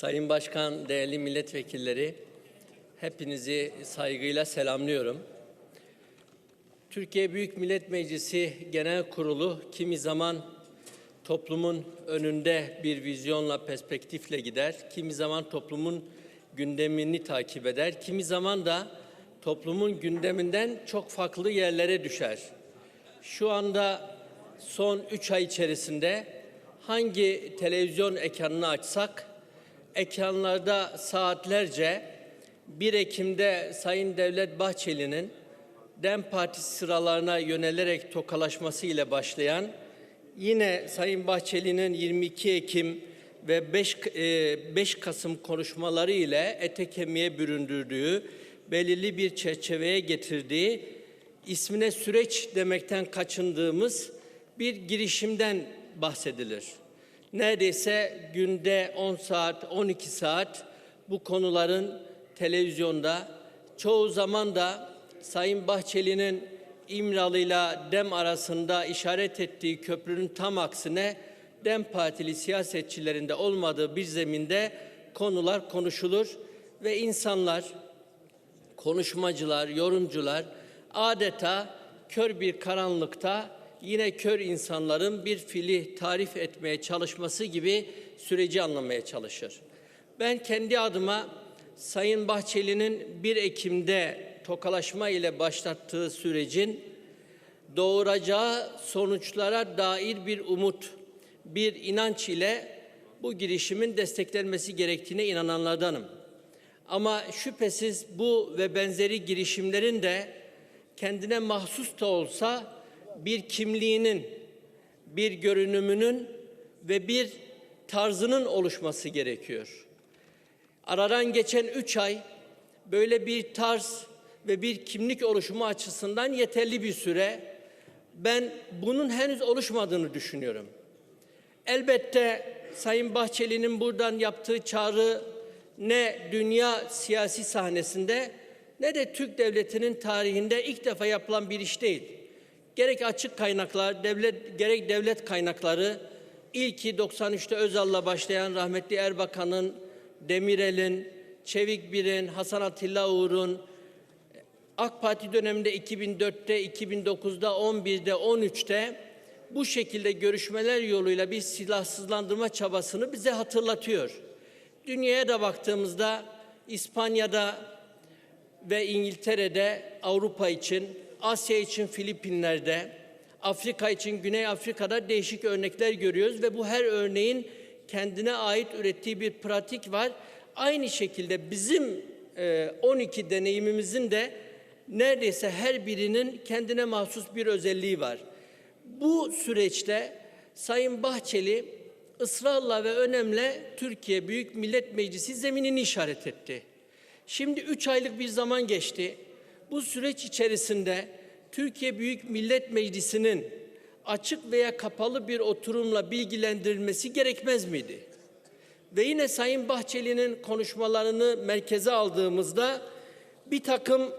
Sayın Başkan, değerli milletvekilleri, hepinizi saygıyla selamlıyorum. Türkiye Büyük Millet Meclisi Genel Kurulu kimi zaman toplumun önünde bir vizyonla, perspektifle gider, kimi zaman toplumun gündemini takip eder, kimi zaman da toplumun gündeminden çok farklı yerlere düşer. Şu anda son üç ay içerisinde hangi televizyon ekranını açsak ekranlarda saatlerce 1 Ekim'de Sayın Devlet Bahçeli'nin DEM Partisi sıralarına yönelerek tokalaşması ile başlayan yine Sayın Bahçeli'nin 22 Ekim ve 5, e, 5 Kasım konuşmaları ile ete kemiğe büründürdüğü, belirli bir çerçeveye getirdiği, ismine süreç demekten kaçındığımız bir girişimden bahsedilir. Neredeyse günde 10 saat, 12 saat bu konuların televizyonda, çoğu zaman da Sayın Bahçeli'nin İmralı'yla DEM arasında işaret ettiği köprünün tam aksine DEM Partili siyasetçilerinde olmadığı bir zeminde konular konuşulur ve insanlar, konuşmacılar, yorumcular adeta kör bir karanlıkta yine kör insanların bir fili tarif etmeye çalışması gibi süreci anlamaya çalışır. Ben kendi adıma Sayın Bahçeli'nin 1 Ekim'de tokalaşma ile başlattığı sürecin doğuracağı sonuçlara dair bir umut, bir inanç ile bu girişimin desteklenmesi gerektiğine inananlardanım. Ama şüphesiz bu ve benzeri girişimlerin de kendine mahsus da olsa bir kimliğinin, bir görünümünün ve bir tarzının oluşması gerekiyor. Aradan geçen üç ay böyle bir tarz ve bir kimlik oluşumu açısından yeterli bir süre. Ben bunun henüz oluşmadığını düşünüyorum. Elbette Sayın Bahçeli'nin buradan yaptığı çağrı ne dünya siyasi sahnesinde ne de Türk devletinin tarihinde ilk defa yapılan bir iş değil. Gerek açık kaynaklar, devlet gerek devlet kaynakları ilki 93'te Özal'la başlayan rahmetli Erbakan'ın, Demirel'in, Çevik Bir'in, Hasan Atilla Uğur'un, AK Parti döneminde 2004'te, 2009'da, 11'de, 13'te bu şekilde görüşmeler yoluyla bir silahsızlandırma çabasını bize hatırlatıyor. Dünyaya da baktığımızda İspanya'da ve İngiltere'de Avrupa için, Asya için Filipinler'de, Afrika için Güney Afrika'da değişik örnekler görüyoruz ve bu her örneğin kendine ait ürettiği bir pratik var. Aynı şekilde bizim 12 deneyimimizin de neredeyse her birinin kendine mahsus bir özelliği var. Bu süreçte Sayın Bahçeli ısrarla ve önemli Türkiye Büyük Millet Meclisi zeminini işaret etti. Şimdi üç aylık bir zaman geçti. Bu süreç içerisinde Türkiye Büyük Millet Meclisi'nin açık veya kapalı bir oturumla bilgilendirilmesi gerekmez miydi? Ve yine Sayın Bahçeli'nin konuşmalarını merkeze aldığımızda bir takım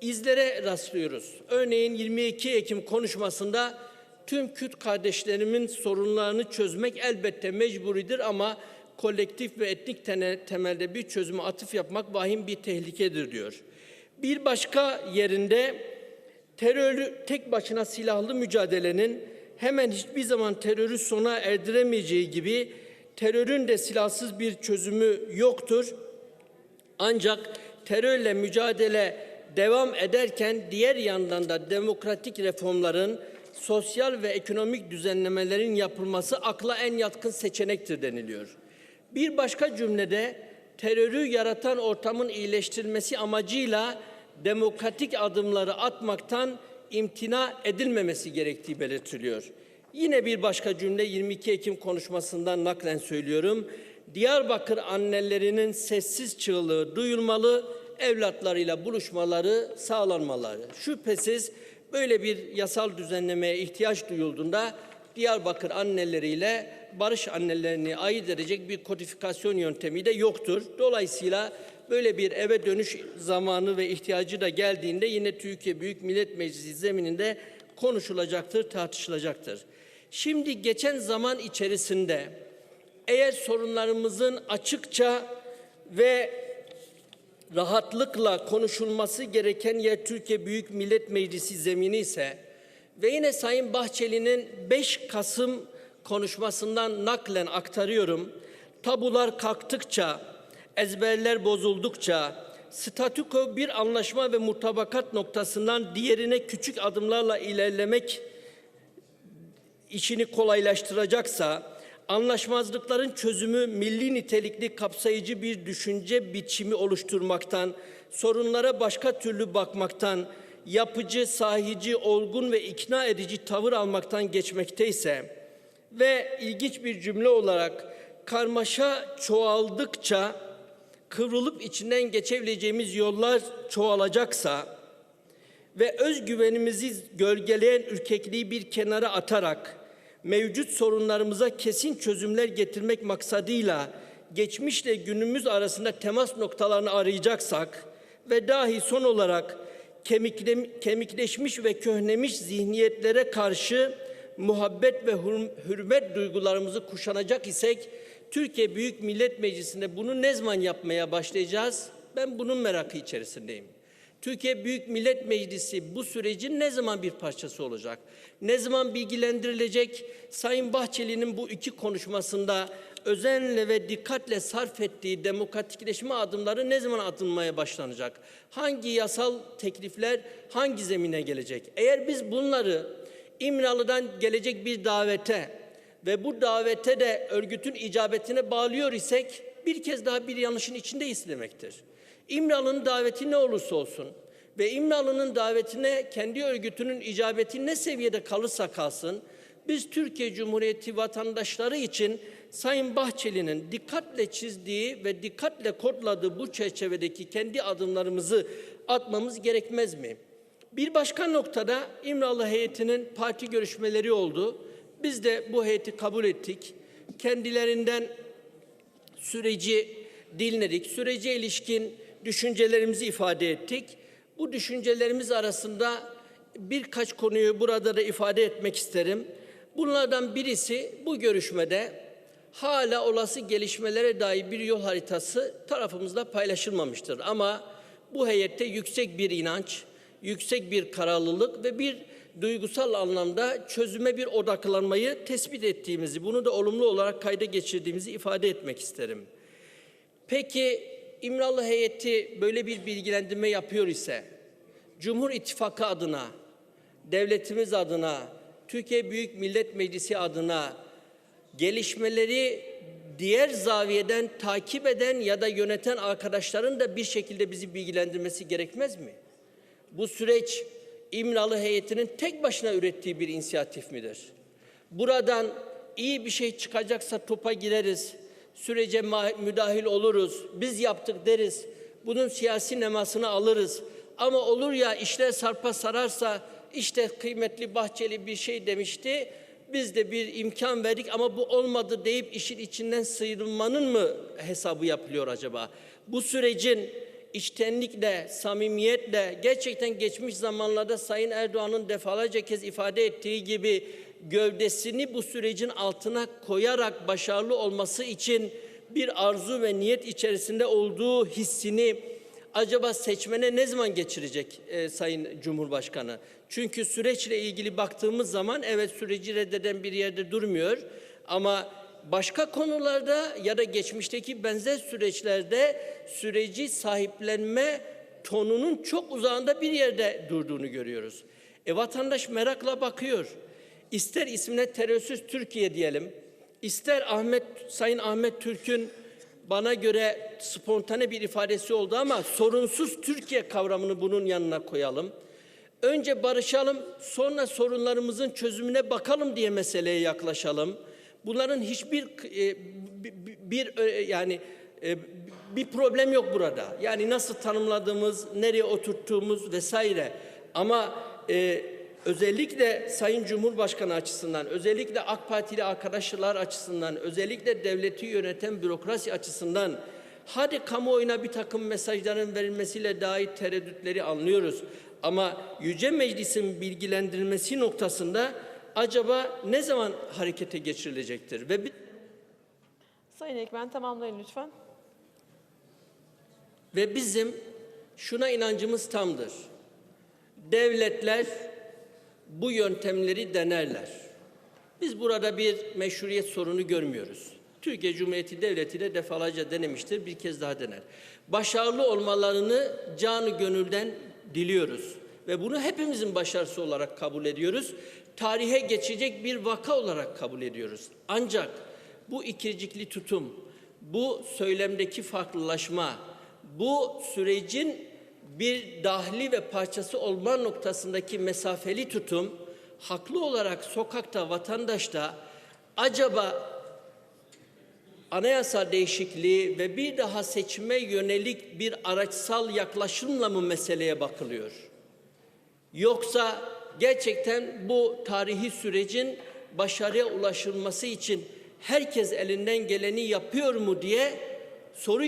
izlere rastlıyoruz. Örneğin 22 Ekim konuşmasında tüm Kürt kardeşlerimin sorunlarını çözmek elbette mecburidir ama kolektif ve etnik temelde bir çözüme atıf yapmak vahim bir tehlikedir diyor. Bir başka yerinde terörü tek başına silahlı mücadelenin hemen hiçbir zaman terörü sona erdiremeyeceği gibi terörün de silahsız bir çözümü yoktur. Ancak terörle mücadele devam ederken diğer yandan da demokratik reformların, sosyal ve ekonomik düzenlemelerin yapılması akla en yatkın seçenektir deniliyor. Bir başka cümlede terörü yaratan ortamın iyileştirilmesi amacıyla demokratik adımları atmaktan imtina edilmemesi gerektiği belirtiliyor. Yine bir başka cümle 22 Ekim konuşmasından naklen söylüyorum. Diyarbakır annelerinin sessiz çığlığı duyulmalı, evlatlarıyla buluşmaları sağlanmaları. Şüphesiz böyle bir yasal düzenlemeye ihtiyaç duyulduğunda Diyarbakır anneleriyle barış annelerini ayırt edecek bir kodifikasyon yöntemi de yoktur. Dolayısıyla böyle bir eve dönüş zamanı ve ihtiyacı da geldiğinde yine Türkiye Büyük Millet Meclisi zemininde konuşulacaktır, tartışılacaktır. Şimdi geçen zaman içerisinde eğer sorunlarımızın açıkça ve rahatlıkla konuşulması gereken yer Türkiye Büyük Millet Meclisi zemini ise ve yine Sayın Bahçeli'nin 5 Kasım konuşmasından naklen aktarıyorum. Tabular kalktıkça, ezberler bozuldukça, statüko bir anlaşma ve mutabakat noktasından diğerine küçük adımlarla ilerlemek işini kolaylaştıracaksa, anlaşmazlıkların çözümü milli nitelikli kapsayıcı bir düşünce biçimi oluşturmaktan, sorunlara başka türlü bakmaktan, yapıcı, sahici, olgun ve ikna edici tavır almaktan geçmekteyse ve ilginç bir cümle olarak karmaşa çoğaldıkça kıvrılıp içinden geçebileceğimiz yollar çoğalacaksa ve özgüvenimizi gölgeleyen ürkekliği bir kenara atarak mevcut sorunlarımıza kesin çözümler getirmek maksadıyla geçmişle günümüz arasında temas noktalarını arayacaksak ve dahi son olarak kemikle, kemikleşmiş ve köhnemiş zihniyetlere karşı muhabbet ve hür- hürmet duygularımızı kuşanacak isek Türkiye Büyük Millet Meclisi'nde bunu ne zaman yapmaya başlayacağız? Ben bunun merakı içerisindeyim. Türkiye Büyük Millet Meclisi bu sürecin ne zaman bir parçası olacak? Ne zaman bilgilendirilecek? Sayın Bahçeli'nin bu iki konuşmasında özenle ve dikkatle sarf ettiği demokratikleşme adımları ne zaman atılmaya başlanacak? Hangi yasal teklifler hangi zemine gelecek? Eğer biz bunları İmralı'dan gelecek bir davete ve bu davete de örgütün icabetine bağlıyor isek bir kez daha bir yanlışın içindeyiz demektir. İmralı'nın daveti ne olursa olsun ve İmralı'nın davetine kendi örgütünün icabeti ne seviyede kalırsa kalsın biz Türkiye Cumhuriyeti vatandaşları için Sayın Bahçeli'nin dikkatle çizdiği ve dikkatle kodladığı bu çerçevedeki kendi adımlarımızı atmamız gerekmez mi? Bir başka noktada İmralı heyetinin parti görüşmeleri oldu. Biz de bu heyeti kabul ettik. Kendilerinden süreci dinledik. Sürece ilişkin düşüncelerimizi ifade ettik. Bu düşüncelerimiz arasında birkaç konuyu burada da ifade etmek isterim. Bunlardan birisi bu görüşmede hala olası gelişmelere dair bir yol haritası tarafımızda paylaşılmamıştır. Ama bu heyette yüksek bir inanç, yüksek bir kararlılık ve bir duygusal anlamda çözüme bir odaklanmayı tespit ettiğimizi, bunu da olumlu olarak kayda geçirdiğimizi ifade etmek isterim. Peki İmralı heyeti böyle bir bilgilendirme yapıyor ise Cumhur İttifakı adına, devletimiz adına, Türkiye Büyük Millet Meclisi adına gelişmeleri diğer zaviyeden takip eden ya da yöneten arkadaşların da bir şekilde bizi bilgilendirmesi gerekmez mi? Bu süreç İmralı heyetinin tek başına ürettiği bir inisiyatif midir? Buradan iyi bir şey çıkacaksa topa gireriz, sürece müdahil oluruz, biz yaptık deriz, bunun siyasi nemasını alırız. Ama olur ya işler sarpa sararsa, işte kıymetli Bahçeli bir şey demişti, biz de bir imkan verdik ama bu olmadı deyip işin içinden sıyrılmanın mı hesabı yapılıyor acaba? Bu sürecin içtenlikle, samimiyetle gerçekten geçmiş zamanlarda Sayın Erdoğan'ın defalarca kez ifade ettiği gibi gövdesini bu sürecin altına koyarak başarılı olması için bir arzu ve niyet içerisinde olduğu hissini acaba seçmene ne zaman geçirecek e, Sayın Cumhurbaşkanı? Çünkü süreçle ilgili baktığımız zaman evet süreci reddeden bir yerde durmuyor ama başka konularda ya da geçmişteki benzer süreçlerde süreci sahiplenme tonunun çok uzağında bir yerde durduğunu görüyoruz. E vatandaş merakla bakıyor. İster ismine terörsüz Türkiye diyelim, ister Ahmet Sayın Ahmet Türk'ün bana göre spontane bir ifadesi oldu ama sorunsuz Türkiye kavramını bunun yanına koyalım. Önce barışalım, sonra sorunlarımızın çözümüne bakalım diye meseleye yaklaşalım. Bunların hiçbir e, bir, bir e, yani e, bir problem yok burada. Yani nasıl tanımladığımız, nereye oturttuğumuz vesaire. Ama e, özellikle Sayın Cumhurbaşkanı açısından, özellikle AK Partili arkadaşlar açısından, özellikle devleti yöneten bürokrasi açısından hadi kamuoyuna bir takım mesajların verilmesiyle dair tereddütleri anlıyoruz. Ama Yüce Meclis'in bilgilendirilmesi noktasında acaba ne zaman harekete geçirilecektir? Ve bir Sayın Ekmen tamamlayın lütfen. Ve bizim şuna inancımız tamdır. Devletler bu yöntemleri denerler. Biz burada bir meşruiyet sorunu görmüyoruz. Türkiye Cumhuriyeti Devleti de defalarca denemiştir, bir kez daha dener. Başarılı olmalarını canı gönülden diliyoruz. Ve bunu hepimizin başarısı olarak kabul ediyoruz. Tarihe geçecek bir vaka olarak kabul ediyoruz. Ancak bu ikircikli tutum, bu söylemdeki farklılaşma, bu sürecin bir dahli ve parçası olma noktasındaki mesafeli tutum haklı olarak sokakta vatandaşta acaba anayasa değişikliği ve bir daha seçime yönelik bir araçsal yaklaşımla mı meseleye bakılıyor? Yoksa gerçekten bu tarihi sürecin başarıya ulaşılması için herkes elinden geleni yapıyor mu diye soru